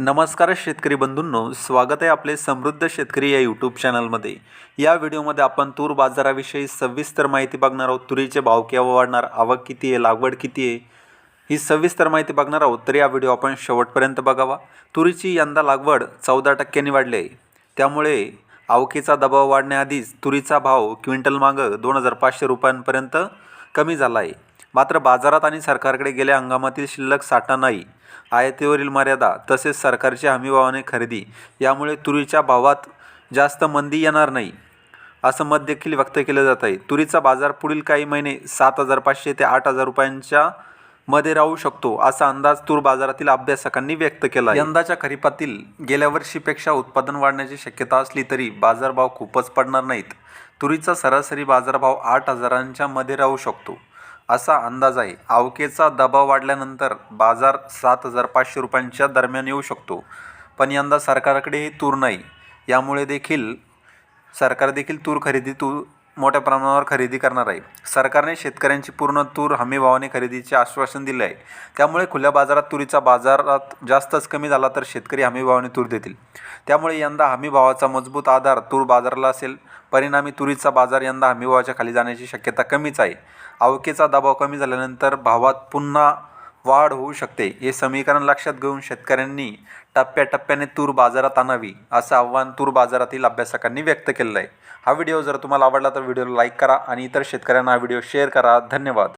नमस्कार शेतकरी बंधूंनो स्वागत आहे आपले समृद्ध शेतकरी या यूट्यूब चॅनलमध्ये या व्हिडिओमध्ये आपण तूर बाजाराविषयी सविस्तर माहिती बघणार आहोत. तुरीचे भाव केव्हा वाढणार आवक किती आहे लागवड किती आहे ही सविस्तर माहिती बघणार आहोत. तर या व्हिडिओ आपण शेवटपर्यंत बघावा. तुरीची यंदा लागवड चौदा टक्क्यांनी वाढली आहे. त्यामुळे आवकेचा दबाव वाढण्याआधीच तुरीचा भाव क्विंटल मागं दोन हजार पाचशे रुपयांपर्यंत कमी झाला आहे. मात्र बाजारात आणि सरकारकडे गेल्या हंगामातील शिल्लक साठा नाही. आयातीवरील मर्यादा तसेच सरकारच्या हमीभावाने खरेदी यामुळे तुरीच्या भावात जास्त मंदी येणार नाही असं मत देखील व्यक्त केलं जात आहे. तुरीचा बाजार पुढील काही महिने सात हजार पाचशे ते आठ हजार रुपयांच्या मध्ये राहू शकतो असा अंदाज तूर बाजारातील अभ्यासकांनी व्यक्त केला यंदाच्या खरीपातील गेल्या वर्षीपेक्षा उत्पादन वाढण्याची शक्यता असली तरी बाजारभाव खूपच पडणार नाहीत. तुरीचा सरासरी बाजारभाव आठ हजारांच्या मध्ये राहू शकतो. असा अंदाज आहे. आवकेचा दबाव वाढल्यानंतर बाजार सात हजार पाचशे रुपयांच्या दरम्यान येऊ शकतो. पण यंदा सरकारकडेही तूर नाही. यामुळे देखील सरकार देखील तूर खरेदी तूर मोठ्या प्रमाणावर खरेदी करणार आहे. सरकारने शेतकऱ्यांची पूर्ण तूर हमीभावाने खरेदीचे आश्वासन दिले आहे. त्यामुळे खुल्या बाजारात तुरीचा बाजारात जास्तच कमी झाला तर शेतकरी हमीभावाने तूर देतील. त्यामुळे यंदा हमीभावाचा मजबूत आधार तूर बाजाराला असेल. परिणामी तुरीचा बाजार यंदा हमीभावाच्या खाली जाण्याची शक्यता कमीच आहे. आवकेचा दबाव कमी झाल्यानंतर भावात पुन्हा वाढ होऊ शकते. हे समीकरण लक्षात घेऊन शेतकऱ्यांनी टप्प्याटप्प्याने तूर बाजारात आणावी असं आव्हान तूर बाजारातील अभ्यासकांनी व्यक्त केलं आहे हा व्हिडिओ जर तुम्हाला आवडला तर व्हिडिओला लाईक करा आणि इतर शेतकऱ्यांना हा व्हिडिओ शेअर करा. धन्यवाद.